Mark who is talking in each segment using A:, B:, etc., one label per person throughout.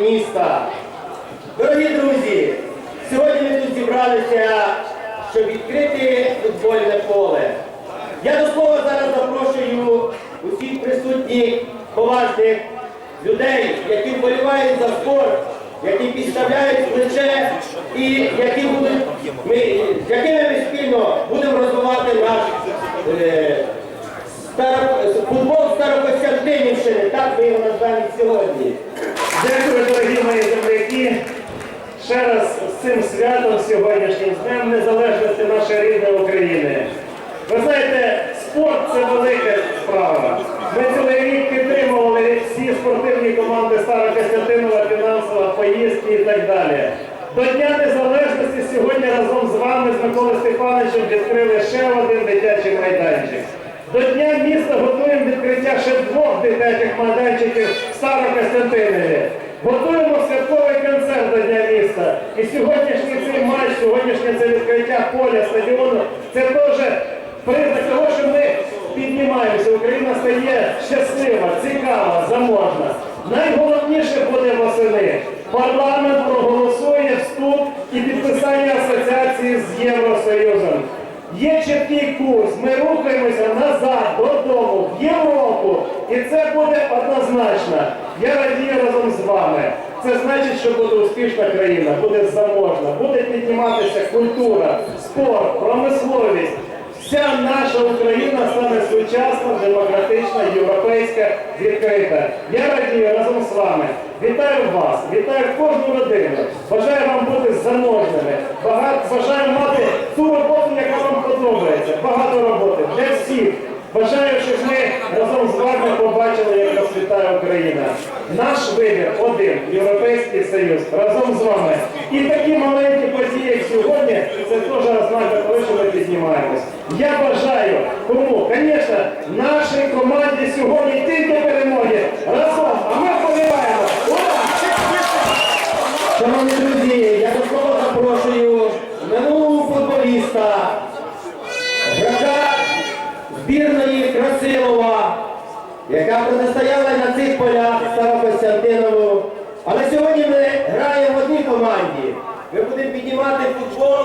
A: міста. Дорогі друзі, сьогодні ми тут зібралися, щоб відкрити футбольне поле. Я до слова зараз запрошую усіх присутніх поважних людей, які вболівають за спорт, які підставляють плече і які будуть, ми, з якими ми спільно будемо розвивати наш е, Старо- футбол Старокостянтинівщини, так ми його назвали сьогодні.
B: Дякую, дорогі мої земляки. Ще раз з цим святом сьогоднішнім, з Днем Незалежності нашої рідної України. Ви знаєте, спорт це велика справа. Ми цілий рік підтримували всі спортивні команди Старокостянтинова, фінансова, поїздки і так далі. До Дня Незалежності сьогодні разом з вами, з Миколою Степановичем, відкрили ще один дитячий майданчик. До Дня міста готуємо відкриття ще двох дитячих майданчиків в Старокостянтинові. Готуємо святковий концерт до Дня міста. І сьогоднішній цей матч, сьогоднішнє це відкриття поля, стадіону, це теж признак того, що ми піднімаємося. Україна стає щаслива, цікава, заможна. Найголовніше буде восени. Парламент проголосує вступ і підписання асоціації з Євросоюзом. Є чіткий курс, ми рухаємося назад, додому, в Європу. І це буде однозначно. Я радію разом з вами. Це значить, що буде успішна країна, буде заможна, буде підніматися культура, спорт, промисловість. Вся наша Україна стане сучасна, демократична, європейська, відкрита. Я радію разом з вами. Вітаю вас, вітаю кожну родину. Бажаю вам бути заможними. Бажаю мати ту роботу, яка вам подобається. Багато роботи для всіх. Бажаю, щоб ми разом з вами побачили, як розквітає Україна. Наш вибір один Європейський Союз разом з вами. І такі маленькі події, як сьогодні, це теж ознака того, що ми піднімаємось. Я бажаю кому, звісно, нашій команді сьогодні тільки перемоги. Разом, а ми вболіваємо.
A: Шановні друзі, я до запрошую минулого футболіста, збірної Красилова, яка протистояла на цих полях Старокостянтинову. Але сьогодні ми граємо в одній команді. Ми будемо піднімати футбол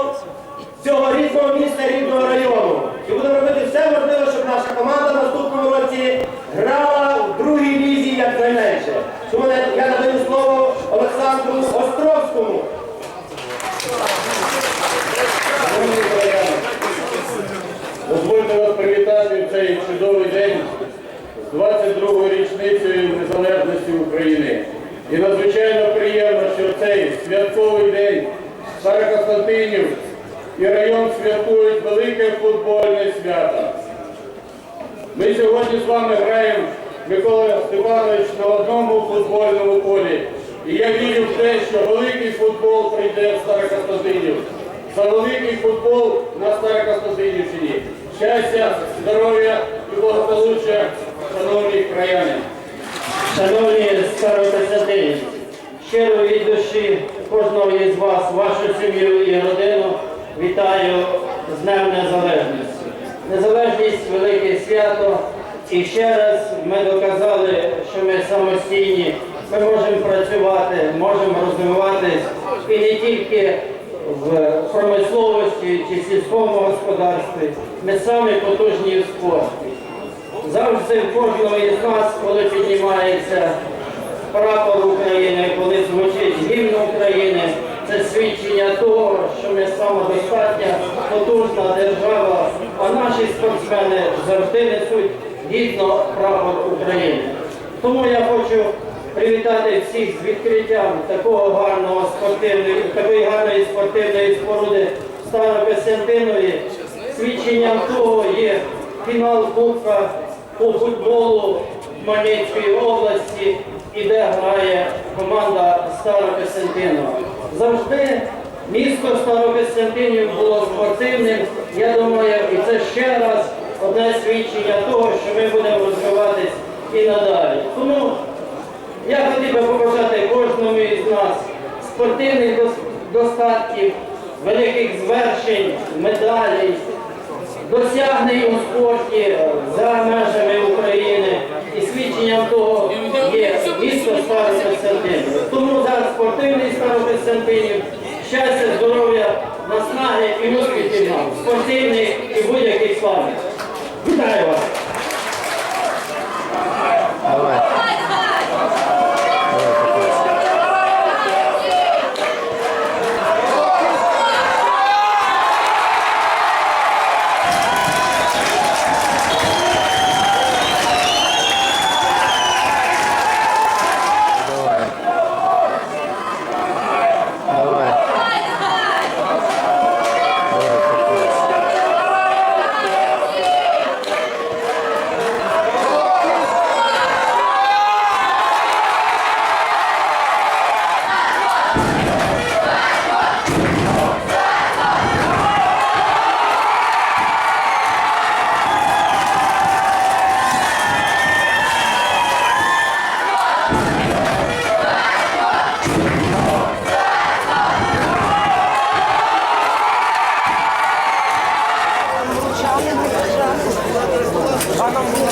A: цього рідного міста, рідного району. І будемо робити все можливе, щоб наша команда в наступному році грала в другій лізі якнайменше. Тому я надаю слово Олександру Островському.
C: Шановні колеги, Дозвольте вас привітати в цей чудовий день з 22-ю річницею незалежності України. І надзвичайно приємно, що цей святковий день Старокостянтинів і район святкують велике футбольне свято. Ми сьогодні з вами граємо Микола Степанович на одному футбольному полі. І я вірю в те, що великий футбол прийде в Старокостянтинів. За великий футбол на Старокостянтинівщині. Щастя, здоров'я і благополуччя, шановні краяни.
D: Шановні старокостянтинівці, щиро від душі кожного із вас, вашу сім'ю і родину вітаю з Днем Незалежності. Незалежність велике свято. І ще раз ми доказали, що ми самостійні, ми можемо працювати, можемо розвиватись і не тільки в промисловості чи сільському господарстві. Ми самі потужні в спорті. Завжди в кожного із нас, коли піднімається прапор України, коли звучить гімн України, це свідчення того, що ми самодостатня, потужна держава, а наші спортсмени завжди несуть гідно прапор України. Тому я хочу привітати всіх з відкриттям такого гарного спортивної, такої гарної спортивної споруди Старокостянтинові. Свідченням того є фінал Кубка по футболу Хмельницької області, і де грає команда Старокостянтинова. Завжди місто Старокостянтинів було спортивним. Я думаю, і це ще раз одне свідчення того, що ми будемо розвиватись і надалі. Тому я хотів би побажати кожному із нас спортивних достатків, великих звершень, медалей, досягнень у спорті за межами України і свідченням того, є місто Старокостянтинів. Тому зараз спортивний Старокостянтинів, щастя, здоров'я, наснаги і успіхів нам, спортивних і будь-яких слави. Вітаю вас!